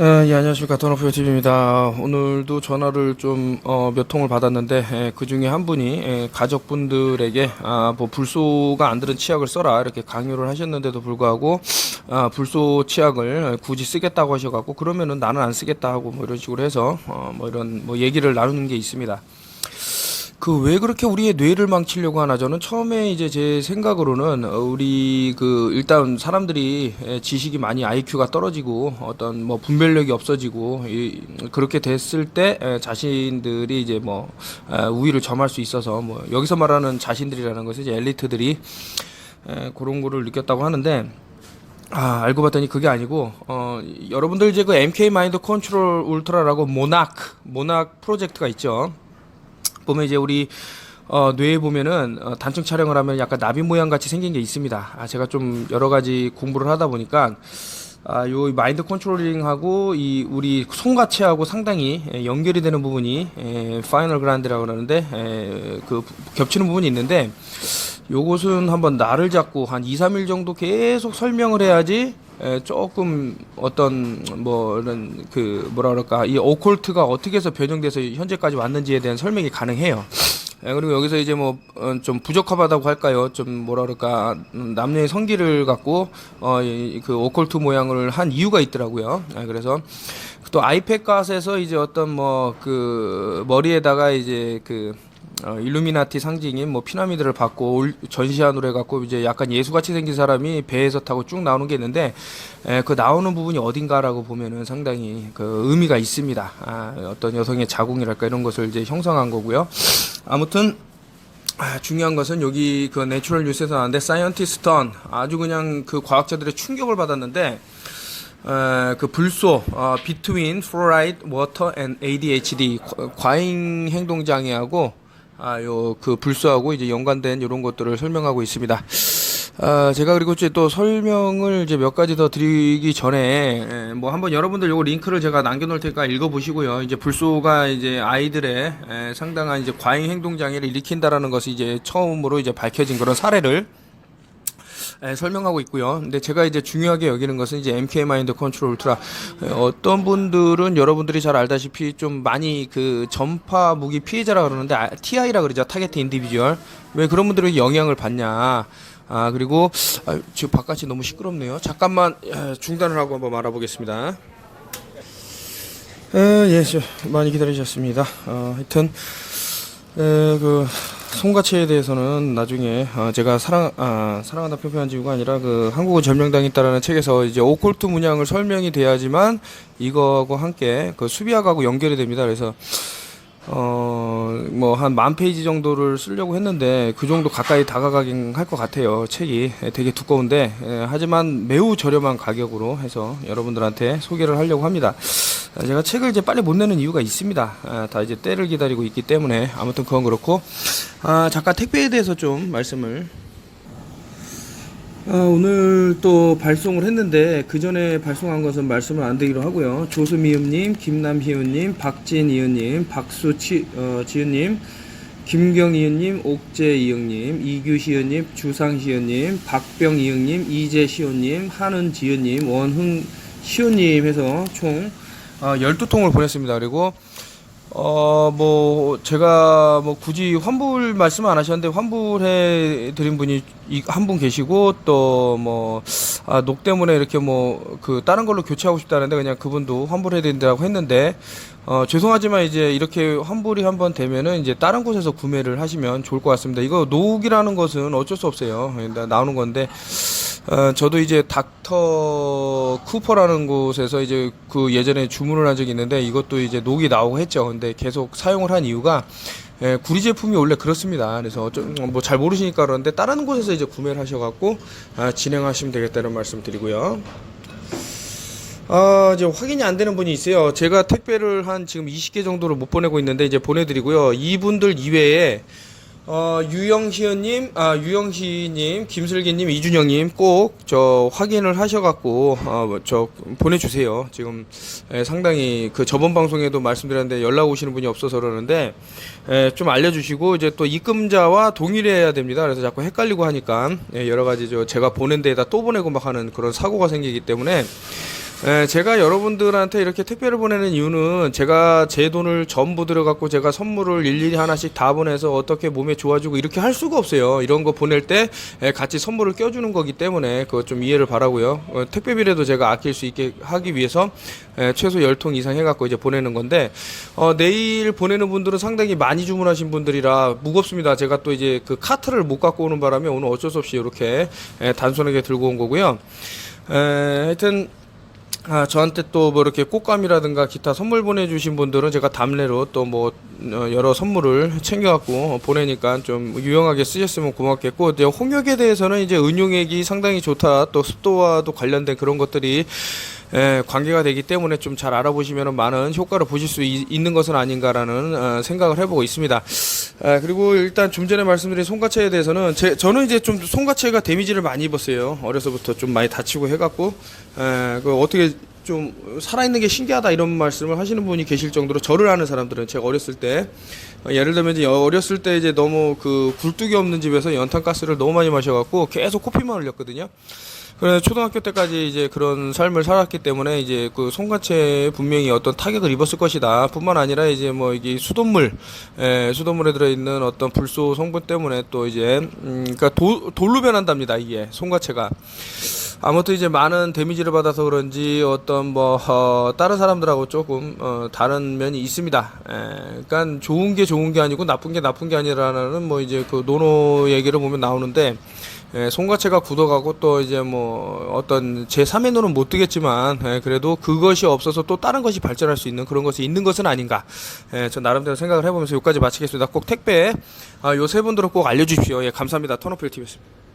예, 예, 안녕하십니까. 토너프요 TV입니다. 오늘도 전화를 좀, 어, 몇 통을 받았는데, 예, 그 중에 한 분이, 예, 가족분들에게, 아, 뭐, 불소가 안 들은 치약을 써라, 이렇게 강요를 하셨는데도 불구하고, 아, 불소 치약을 굳이 쓰겠다고 하셔갖고, 그러면은 나는 안 쓰겠다 하고, 뭐, 이런 식으로 해서, 어, 뭐, 이런, 뭐, 얘기를 나누는 게 있습니다. 그 왜 그렇게 우리의 뇌를 망치려고 하나 저는 처음에 이제 제 생각으로는 어, 우리 그 일단 사람들이 에, 지식이 많이 IQ가 떨어지고 어떤 뭐 분별력이 없어지고 이, 그렇게 됐을 때 에, 자신들이 이제 뭐 에, 우위를 점할 수 있어서 뭐 여기서 말하는 자신들이라는 것은 이제 엘리트들이 에, 그런 거를 느꼈다고 하는데 아, 알고 봤더니 그게 아니고, 어, 여러분들 이제 그 MK 마인드 컨트롤 울트라라고 모나크, 모나크 프로젝트가 있죠. 보면 이제 우리 어, 뇌에 보면은 어, 단층 촬영을 하면 약간 나비 모양 같이 생긴 게 있습니다. 아, 제가 좀 여러 가지 공부를 하다 보니까 아, 요 마인드 컨트롤링하고 이 우리 손가체하고 상당히 에, 연결이 되는 부분이 에, 파이널 그란드라고 그러는데 에, 그 겹치는 부분이 있는데 요것은 한번 날을 잡고 한 2, 3일 정도 계속 설명을 해야지 에, 조금 어떤 뭐 이런 그 뭐라 그럴까 이 오컬트가 어떻게 해서 변형돼서 현재까지 왔는지에 대한 설명이 가능해요. 에, 그리고 여기서 이제 뭐 좀 부적합하다고 할까요? 좀 뭐라 그럴까 음, 남녀의 성기를 갖고 어그 오컬트 모양을 한 이유가 있더라고요. 에, 그래서 또 아이패갓에서 이제 어떤 뭐 그 머리에다가 이제 그 어, 일루미나티 상징인 뭐 피라미드를 받고 올- 전시안으로 해갖고 이제 약간 예수같이 생긴 사람이 배에서 타고 쭉 나오는 게 있는데 에, 그 나오는 부분이 어딘가라고 보면은 상당히 그 의미가 있습니다. 아, 어떤 여성의 자궁이랄까 이런 것을 이제 형성한 거고요. 아무튼 아, 중요한 것은 여기 그 내추럴 뉴스에서 나왔는데 사이언티스턴 아주 그냥 그 과학자들의 충격을 받았는데 에, 그 불소 어, between fluoride, water and ADHD 과- 과잉 행동 장애하고 아, 요 그 불소하고 이제 연관된 이런 것들을 설명하고 있습니다. 아, 제가 그리고 이제 또 설명을 이제 몇 가지 더 드리기 전에 에, 뭐 한번 여러분들 요거 링크를 제가 남겨놓을 테니까 읽어보시고요. 이제 불소가 이제 아이들의 에, 상당한 이제 과잉 행동 장애를 일으킨다라는 것이 이제 처음으로 이제 밝혀진 그런 사례를 예, 설명하고 있고요. 근데 제가 이제 중요하게 여기는 것은 이제 MK 마인드 컨트롤 울트라 예, 어떤 분들은 여러분들이 잘 알다시피 좀 많이 그 전파 무기 피해자라 그러는데 아, TI라 그러죠. 타겟 인디비주얼. 왜 그런 분들은 영향을 받냐? 아 그리고 아, 지금 바깥이 너무 시끄럽네요. 잠깐만 예, 중단을 하고 한번 말아보겠습니다. 에, 예, 저, 많이 기다리셨습니다. 어, 하여튼 에, 그 송가치에 대해서는 나중에 어, 제가 사랑 아, 사랑한다 표표한 지구가 아니라 그 한국은 점령당이 있다라는 책에서 이제 오컬트 문양을 설명이 돼야지만 이거하고 함께 그 수비학하고 연결이 됩니다. 그래서 어 뭐 한 만 페이지 정도를 쓰려고 했는데 그 정도 가까이 다가가긴 할 것 같아요. 책이 예, 되게 두꺼운데 예, 하지만 매우 저렴한 가격으로 해서 여러분들한테 소개를 하려고 합니다. 아, 제가 책을 이제 빨리 못 내는 이유가 있습니다. 아, 다 이제 때를 기다리고 있기 때문에 아무튼 그건 그렇고 아, 잠깐 택배에 대해서 좀 말씀을 아, 오늘 또 발송을 했는데 그 전에 발송한 것은 말씀을 안 드리기로 하고요. 조수미음님, 김남희은님, 박진이은님, 박수지은님, 김경이은님, 옥재이응님, 이규시은님, 주상시은님, 박병이응님, 이재시온님, 한은지은님, 원흥시온님 해서 총 어, 12통을 보냈습니다. 그리고 어, 뭐, 제가 뭐 굳이 환불 말씀 안 하셨는데 환불해 드린 분이 한 분 계시고 또 뭐, 아, 녹 때문에 이렇게 뭐, 그 다른 걸로 교체하고 싶다는데 그냥 그분도 환불해 드린다고 했는데 어, 죄송하지만 이제 이렇게 환불이 한번 되면은 이제 다른 곳에서 구매를 하시면 좋을 것 같습니다. 이거 녹이라는 것은 어쩔 수 없어요. 나- 나오는 건데 어, 저도 이제 닥터 쿠퍼라는 곳에서 이제 그 예전에 주문을 한 적이 있는데 이것도 이제 녹이 나오고 했죠. 근데 계속 사용을 한 이유가 예, 구리 제품이 원래 그렇습니다. 그래서 뭐 잘 모르시니까 그러는데 다른 곳에서 이제 구매를 하셔갖고 아, 진행하시면 되겠다는 말씀 드리고요. 아, 이제 확인이 안 되는 분이 있어요. 제가 택배를 한 지금 20개 정도를 못 보내고 있는데 이제 보내드리고요. 이분들 이외에 어, 유영시연님, 아, 유영시님, 김슬기님, 이준영님 꼭 저 확인을 하셔갖고, 어, 뭐저 보내주세요. 지금 에, 상당히 그 저번 방송에도 말씀드렸는데 연락 오시는 분이 없어서 그러는데, 에, 좀 알려주시고, 이제 또 입금자와 동일해야 됩니다. 그래서 자꾸 헷갈리고 하니까, 예, 여러 가지 저 제가 보낸 데에다 또 보내고 막 하는 그런 사고가 생기기 때문에, 예, 제가 여러분들한테 이렇게 택배를 보내는 이유는 제가 제 돈을 전부 들어갖고 제가 선물을 일일이 하나씩 다 보내서 어떻게 몸에 좋아지고 이렇게 할 수가 없어요. 이런 거 보낼 때 예, 같이 선물을 껴주는 거기 때문에 그거 좀 이해를 바라고요. 어, 택배비라도 제가 아낄 수 있게 하기 위해서 예, 최소 10통 이상 해갖고 이제 보내는 건데 어, 내일 보내는 분들은 상당히 많이 주문하신 분들이라 무겁습니다. 제가 또 이제 그 카트를 못 갖고 오는 바람에 오늘 어쩔 수 없이 이렇게 예, 단순하게 들고 온 거고요. 에, 하여튼 아, 저한테 또 뭐 이렇게 꽃감이라든가 기타 선물 보내주신 분들은 제가 답례로 또 뭐 여러 선물을 챙겨갖고 보내니까 좀 유용하게 쓰셨으면 고맙겠고 이제 홍역에 대해서는 이제 은용액이 상당히 좋다 또 습도와도 관련된 그런 것들이 에, 관계가 되기 때문에 좀 잘 알아보시면 많은 효과를 보실 수 있, 는 것은 아닌가라는 어, 생각을 해보고 있습니다. 아, 그리고 일단 좀 전에 말씀드린 손가채에 대해서는 제, 저는 이제 좀 손가채가 데미지를 많이 입었어요. 어려서부터 좀 많이 다치고 해갖고 에, 그 어떻게 좀 살아있는 게 신기하다 이런 말씀을 하시는 분이 계실 정도로 저를 아는 사람들은 제가 어렸을 때 어, 예를 들면 이제 어렸을 때 이제 너무 그 굴뚝이 없는 집에서 연탄가스를 너무 많이 마셔갖고 계속 코피만 흘렸거든요. 그래 초등학교 때까지 이제 그런 삶을 살았기 때문에 이제 그 손가체에 분명히 어떤 타격을 입었을 것이다. 뿐만 아니라 이제 뭐 이게 수돗물, 에, 수돗물에 들어있는 어떤 불소 성분 때문에 또 이제 음, 도, 돌로 변한답니다. 이게 손가체가. 아무튼 이제 많은 데미지를 받아서 그런지 어떤 뭐 어, 다른 사람들하고 조금 어, 다른 면이 있습니다. 에, 그러니까 좋은 게 좋은 게 아니고 나쁜 게 나쁜 게 아니라는 뭐 이제 그 노노 얘기를 보면 나오는데 예, 손가체가 굳어가고 또 이제 뭐 어떤 제 3의 눈은 못 뜨겠지만 예, 그래도 그것이 없어서 또 다른 것이 발전할 수 있는 그런 것이 있는 것은 아닌가. 예, 저 나름대로 생각을 해보면서 여기까지 마치겠습니다. 꼭 택배 아, 요세 분들은 꼭 알려주십시오. 예, 감사합니다. 턴오필 TV였습니다